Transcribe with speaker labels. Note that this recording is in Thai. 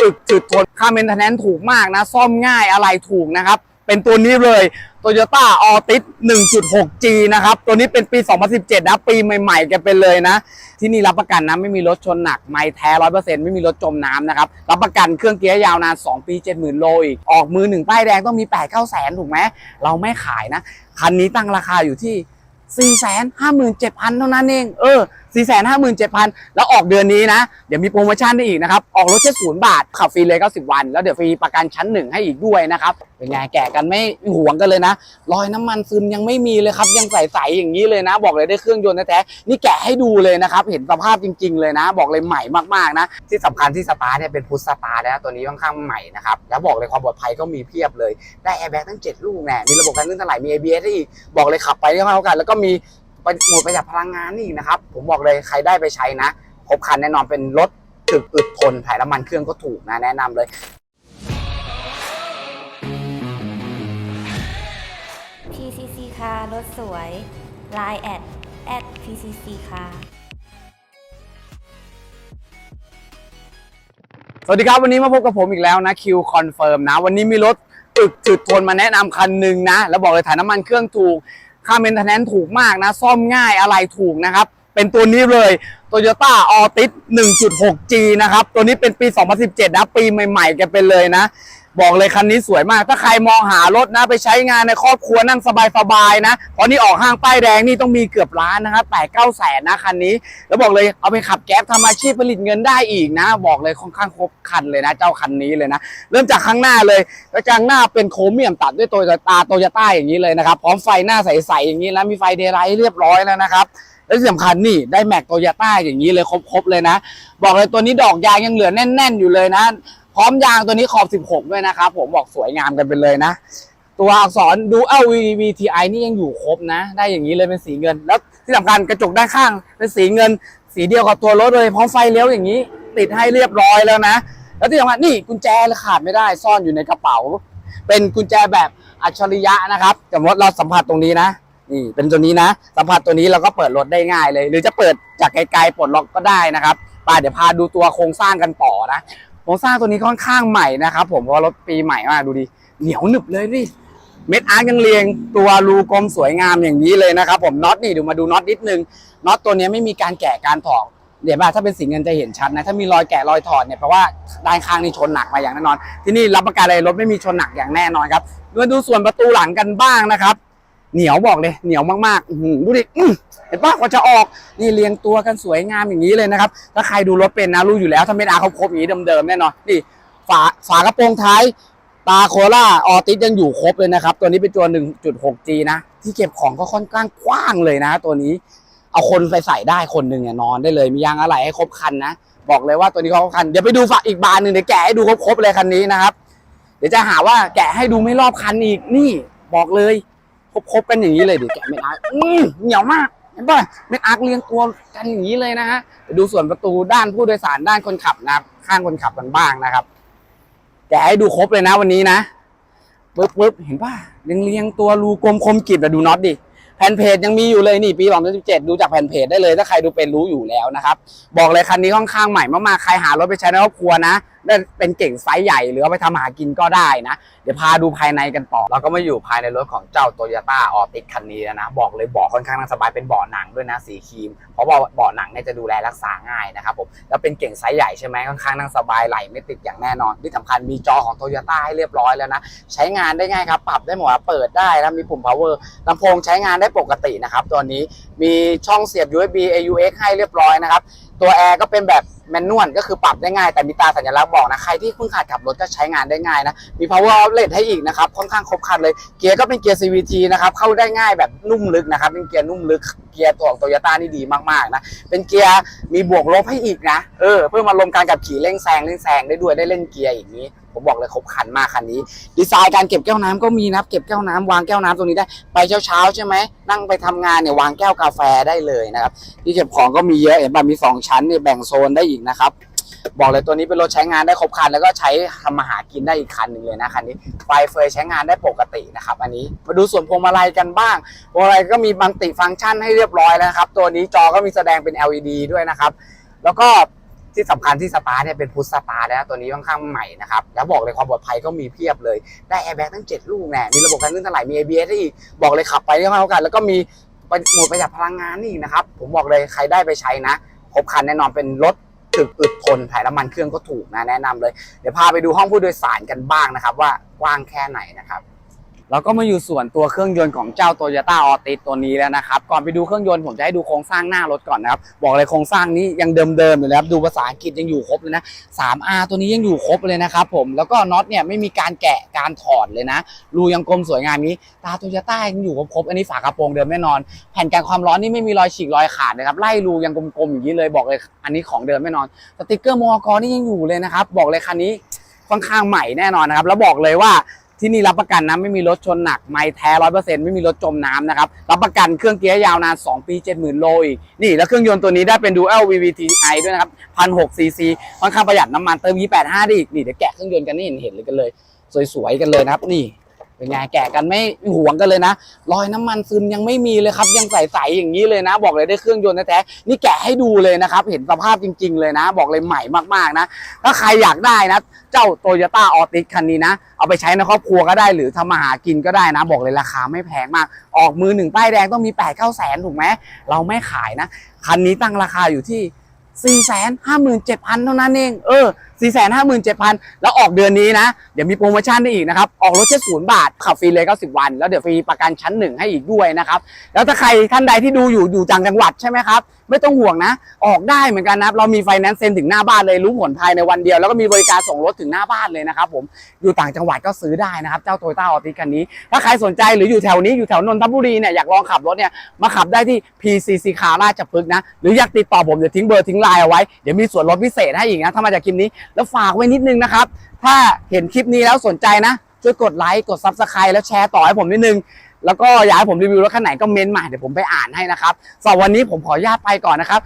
Speaker 1: อึกจุดทนค่าเมนเทนแนนถูกมากนะ ซ่อมง่ายอะไรถูกนะครับ เป็นตัวนี้เลย Toyota Altis 1.6G นะครับ ตัวนี้เป็นปี 2017 นะ ปีใหม่ๆกันไปเลยนะ ที่นี่รับประกันนะ ไม่มีรถชนหนัก ไม่แท้ 100%ไม่มีรถจมน้ำนะครับ รับประกันเครื่องเกียร์ยาวนาน 2 ปี 70,000 โลอีก ออกมือหนึ่งป้ายแดงต้องมี 8 9แสนถูกไหม เราไม่ขายนะ คันนี้ตั้งราคาอยู่ที่ 457,000 เท่านั้นเอง เออ 457,000แล้วออกเดือนนี้นะ เดี๋ยวมีโปรโมชั่นได้อีกนะครับ ออกรถแค่ศูนย์บาท ขับฟรีเลย 90 วัน แล้วเดี๋ยวฟรีประกันชั้นหนึ่งให้อีกด้วยนะครับ เป็นไงแกะกันไม่ห่วงกันเลยนะ รอยน้ำมันซึมยังไม่มีเลยครับ ยังใสๆอย่างนี้เลยนะ บอกเลยได้เครื่องยนต์แท้ๆนี่แกะให้ดูเลยนะครับ เห็นสภาพจริง ๆ เลยนะ บอกเลยใหม่มากๆนะ ที่สำคัญที่สตาร์เนี่ยเป็นพุทสตาร์นะตัวนี้ค่อนข้างใหม่นะครับ แล้วบอกเลยความปลอดภัยก็มีเพียบเลย ได้แอร์แบ็กทั้ง 7 ลูกแน่มีระบบการลื่นถลายมี ABS ให้อีกบอกเลยขับไปได้เท่ากันแล้วก็มี หมดประหยัดพลังงานนี่อีกนะครับ ผมบอกเลยใครได้ไปใช้นะครบครันแน่นอนเป็นรถถึกอึดทนถ่ายน้ำมันเครื่องก็ถูกนะแนะนำเลย
Speaker 2: PCC ค่ะรถสวย Line แอด at PCC ค่ะ
Speaker 1: สวัสดีครับ วันนี้มาพบกับผมอีกแล้วนะคิวคอนเฟิร์มนะ วันนี้มีรถอึดจุดทนมาแนะนำคันหนึ่งนะ แล้วบอกเลยถ่ายน้ำมันเครื่องถูก ค่าเมนเทนแนนถูกมากนะ ซ่อมง่ายอะไรถูกนะครับ เป็นตัวนี้เลย Toyota Altis 1.6G นะครับ ตัวนี้เป็นปี 2017 นะ ปีใหม่ๆกันไปเลยนะ บอกเลยคันนี้สวยมาก ถ้าใครมองหารถนะ ไปใช้งานในครอบครัวนั่งสบายๆนะเพราะนี่ออกห้างป้ายแดงนี่ต้องมีเกือบล้านนะครับแปดเก้าแสนนะคันนี้ แล้วบอกเลยเอาไปขับแก๊ปทำอาชีพผลิตเงินได้อีกนะ บอกเลยค่อนข้างครบคันเลยนะ เจ้าคันนี้เลยนะ เริ่มจากข้างหน้าเลยกระจังหน้าเป็นโครเมียมตัดด้วยโตโยต้าโตโยต้าอย่างนี้เลยนะครับพร้อมไฟหน้าใสๆอย่างนี้แล้วมีไฟเดย์ไลท์เรียบร้อยแล้วนะครับและที่สำคัญนี่ได้แม็กโตโยต้าอย่างนี้เลยครบๆเลยนะ บอกเลยตัวนี้ดอกยางยังเหลือแน่น ๆ อยู่เลยนะ ร้อมยางตัวนี้ขอบ 16 ด้วยนะครับผมบอกสวยงามกันไปเลยนะ ตัวอักษรดูเอล VVTI นี่ยังอยู่ครบนะ ได้อย่างนี้เลยเป็นสีเงิน แล้วที่สำคัญกระจกด้านข้างเป็นสีเงิน สีเดียวกับตัวรถเลยพร้อมไฟเลี้ยวอย่างนี้ ติดให้เรียบร้อยแล้วนะ แล้วที่สำคัญนี่กุญแจขาดไม่ได้ซ่อนอยู่ในกระเป๋า เป็นกุญแจแบบอัจฉริยะนะครับสมมติเราสัมผัสตรงนี้นะนี่เป็นตัวนี้นะ สัมผัสตัวนี้เราก็เปิดรถได้ง่ายเลย หรือจะเปิดจากไกลๆปลดล็อกก็ได้นะครับไปเดี๋ยวพาดูตัวโครงสร้างกันต่อนะ โครงสร้างตัวนี้ค่อนข้างใหม่นะครับผมเพราะรถปีใหม่มากดูดิเหนียวหนึบเลยนี่เม็ดอาร์ตยังเรียงตัวรูกลมสวยงามอย่างนี้เลยนะครับผมน็อตนี่ดูมาดูน็อตนิดนึงน็อตตัวนี้ไม่มีการแกะการถอดเดี๋ยวมาถ้าเป็นสีเงินจะเห็นชัดนะ ถ้ามีรอยแกะรอยถอดเนี่ยเพราะว่าด้านข้างนี่ชนหนักมาอย่างแน่นอน ที่นี่รับประกันเลยรถไม่มีชนหนักอย่างแน่นอนครับมาดูส่วนประตูหลังกันบ้างนะครับ เหนียวบอกเลยเหนียวมากๆดูดิเห็นปะกว่าจะออกนี่เรียงตัวกันสวยงามอย่างนี้เลยนะครับ ถ้าใครดูรถเป็นนะรู้อยู่แล้วถ้าไม่อาเขาครบอย่างนี้เดิมๆแน่นอนนี่ฝาฝากระโปรงท้ายตาโคล่าออติสยังอยู่ครบเลยนะครับ ตัวนี้เป็นตัว 1.6G นะ ที่เก็บของก็ค่อนข้างกว้างเลยนะ ตัวนี้เอาคนไปใส่ได้คนหนึ่งเนี่ยนอนได้เลย มียางอะไหล่ให้ครบคันนะบอกเลยว่าตัวนี้เขาครบคันเดี๋ยวไปดูฝาอีกบานหนึ่งเดี๋ยวแกะให้ดูครบๆเลยคันนี้นะครับ เดี๋ยวจะหาว่าแกะให้ดูไม่รอบคันอีกนี่ บอกเลย ครบๆกันอย่างนี้เลยเดี๋ยวแกะเม็ดอาร์คอื้อเหนียวมากเห็นป่ะเม็ดอาร์คเรียงตัวกันอย่างนี้เลยนะฮะดูส่วนประตูด้านผู้โดยสารด้านคนขับนะครับ ข้างคนขับกันบ้างนะครับแกะให้ดูครบเลยนะวันนี้นะปึ๊บปึ๊บเห็นป่ะเรียงเรียงตัวรูกลมคมกริบแต่ดูน็อตดิแผ่นเพจยังมีอยู่เลยนี่ปี2017 ดูจากแผ่นเพจได้เลย ถ้าใครดูเป็นรู้อยู่แล้วนะครับ บอกเลยคันนี้ค่อนข้างใหม่มากๆ ใครหารถไปใช้ในครอบครัวนะ ได้เป็นเก่งไซส์ใหญ่หรือเอาไปทำหากินก็ได้นะ เดี๋ยวพาดูภายในกันต่อ เราก็มาอยู่ภายในรถของเจ้า Toyota a l t i s คันนี้แล้วนะ บอกเลยเบาะค่อนข้างนั่งสบายเป็นเบาะหนังด้วยนะสีครีม เพราะว่าเบาะหนังเนี่ยจะดูแลรักษาง่ายนะครับผม แล้วเป็นเก่งไซส์ใหญ่ใช่ไหมค่อนข้างนั่งสบายไหลไม่ติดอย่างแน่นอนที่สำคัญมีจอของ Toyota ให้เรียบร้อยแล้วนะ ใช้งานได้ง่ายครับ ปรับได้หมดเปิดได้แล้วมีปุ่ม power ลำโพงใช้งานได้ปกตินะครับตัวนี้ มีช่องเสียบ USB AUX ให้เรียบร้อยนะครับ ตัวแอร์ก็เป็นแบบแมนนวลก็คือปรับได้ง่าย แต่มีตาสัญลักษณ์บอกนะใครที่เพิ่งขาดขับรถก็ใช้งานได้ง่ายนะ มี power outlet ให้อีกนะครับ ค่อนข้างครบครันเลย เกียร์ก็เป็นเกียร์ CVT นะครับเข้าได้ง่ายแบบนุ่มลึกนะครับเป็นเกียร์นุ่มลึกเกียร์ตัวของโตโยต้านี่ดีมากๆนะเป็นเกียร์มีบวกลบให้อีกนะเออเพื่อมาลมการขับขี่เร่งแซงเร่งแซงได้ด้วยได้เล่นเกียร์อย่างนี้ผมบอกเลยครบคันมากคันนี้ ดีไซน์การเก็บแก้วน้ำก็มีนะครับเก็บแก้วน้ำวางแก้วน้ำตรงนี้ได้ ไปเช้าๆใช่ไหมนั่งไปทำงานเนี่ยวางแก้วกาแฟได้เลยนะครับที่เก็บของก็มีเยอะเห็นป่ะมีสองชั้นเนี่ยแบ่งโซนได้อีกนะครับบอกเลยตัวนี้เป็นรถใช้งานได้ครบคัน แล้วก็ใช้ทำมาหากินได้อีกคันหนึ่งเลยนะคันนี้ไฟเฟยใช้งานได้ปกตินะครับ อันนี้มาดูส่วนพวงมาลัยกันบ้างพวงมาลัยก็มีมัลติฟังก์ชันให้เรียบร้อยแล้วนะครับ ตัวนี้จอก็มีแสดงเป็น LED ด้วยนะครับ แล้วก็ ที่สำคัญที่สตาเนี่ยเป็นพุทสตาร์ทนะตัวนี้ค่อนข้างใหม่นะครับ แล้วบอกเลยความปลอดภัยก็มีเพียบเลย ได้แอร์แบ็กทั้ง 7 ลูกแน่มีระบบการลื่นถลายมี ABS ให้อีก บอกเลยขับไปได้เท่ากันแล้วก็มีหมดประหยัดพลังงานนี่นะครับ ผมบอกเลยใครได้ไปใช้นะครบคันแน่นอนเป็นรถถึกอึดทนถ่ายน้ำมันเครื่องก็ถูกนะแนะนำเลย เดี๋ยวพาไปดูห้องผู้โดยสารกันบ้างนะครับ ว่ากว้างแค่ไหนนะครับ เราก็มาอยู่ส่วนตัวเครื่องยนต์ของเจ้า Toyota a l t i s ตัวนี้แล้วนะครับก่อนไปดูเครื่องยนต์ผมจะให้ดูโครงสร้างหน้ารถก่อนนะครับบอกเลยโครงสร้างนี้ยังเดิมๆอยู่เลยครับดูภาษาอังกฤษยังอยู่ครบเลยนะ 3R ตัวนี้ยังอยู่ครบเลยนะครับผมแล้วก็น็อตเนี่ยไม่มีการแกะการถอดเลยนะรูยังกลมสวยงามนี้ตาโตโยต้ายังอยู่ครบๆอันนี้ฝากระโปรงเดิมแน่นอน แผ่นกันความร้อนนี่ไม่มีรอยฉีกรอยขาดนะครับไล่รูยังกลมๆอย่างนี้เลยบอกเลยอันนี้ของเดิมแน่นอนสติกเกอร์มอกรนี่ยังอยู่เลยนะครับบอกเลยคันนี้ค่อนข้างใหม่แน่นอนนะครับแล้วบอกเลยว่า ที่นี่รับประกันนะไม่มีรถชนหนัก ไม่แท้ร้อยเปอร์เซ็นต์ไม่มีรถจมน้ำนะครับ รับประกันเครื่องเกียร์ยาวนาน 2 ปี 70,000 โลอีก นี่แล้วเครื่องยนต์ตัวนี้ได้เป็น Dual VVTi ด้วยนะครับพันหกซีซีค่อนข้างประหยัดน้ำมันเติม 285 ได้อีก นี่เดี๋ยวแกะเครื่องยนต์กันนี่เห็นเห็นเลยกันเลย สวยๆกันเลยนะครับนี่ เป็นไงแกะกันไม่ห่วงกันเลยนะรอยน้ำมันซึมยังไม่มีเลยครับ ยังใสๆอย่างนี้เลยนะ บอกเลยได้เครื่องยนต์แท้ๆนี่แกะให้ดูเลยนะครับ เห็นสภาพจริง ๆ เลยนะ บอกเลยใหม่มากๆนะ ถ้าใครอยากได้นะ เจ้าโตโยต้าออติสคันนี้นะ เอาไปใช้ในครอบครัวก็ได้หรือทำมาหากินก็ได้นะ บอกเลยราคาไม่แพงมาก ออกมือหนึ่งป้ายแดงต้องมี8ปดเก้าแสนถูกไหมเราไม่ขายนะคันนี้ตั้งราคาอยู่ที่4 5 7 0 0 0เท่านั้นเองเออ 4 5 7 0 0 0แล้วออกเดือนนี้นะ เดี๋ยวมีโปรโมชั่นได้อีกนะครับ ออกรถแค่ศูนย์บาท ขับฟรีเลย 90 วัน แล้วเดี๋ยวฟรีประกันชั้นหนึ่งให้อีกด้วยนะครับ แล้วถ้าใครท่านใดที่ดูอยู่อยู่ต่างจังหวัดใช่ไหมครับ ไม่ต้องห่วงนะ ออกได้เหมือนกันนะครับ เรามีไฟแนนซ์เซ็นถึงหน้าบ้านเลย รู้ผลภายในวันเดียว แล้วก็มีบริการส่งรถถึงหน้าบ้านเลยนะครับผม อยู่ต่างจังหวัดก็ซื้อได้นะครับ เจ้าโตโยต้าออติคันนี้ ถ้าใครสนใจหรืออยู่แถวนี้อยู่แถวนนทบุรีเนี่ยอยากลองขับรถเนี่ยมาขับได้ที่ PCC คาราชพฤกษ์นะ หรืออยากติดต่อผมเดี๋ยวทิ้งเบอร์ทิ้งไลน์เอาไว้ เดี๋ยวมีส่วนลดพิเศษให้อีกนะ ถ้ามาจากคลิปนี้แล้วฝากไว้นิดนึงนะครับ ถ้าเห็นคลิปนี้แล้วสนใจนะ ช่วยกดไลค์กด Subscribe แล้วแชร์ต่อให้ผมนิดนึง แล้วก็อยากให้ผมรีวิวรถคันไหนก็เม้นมาเดี๋ยวผมไปอ่านให้นะครับสำหรับวันนี้ผมขออนุญาตไปก่อนนะครับ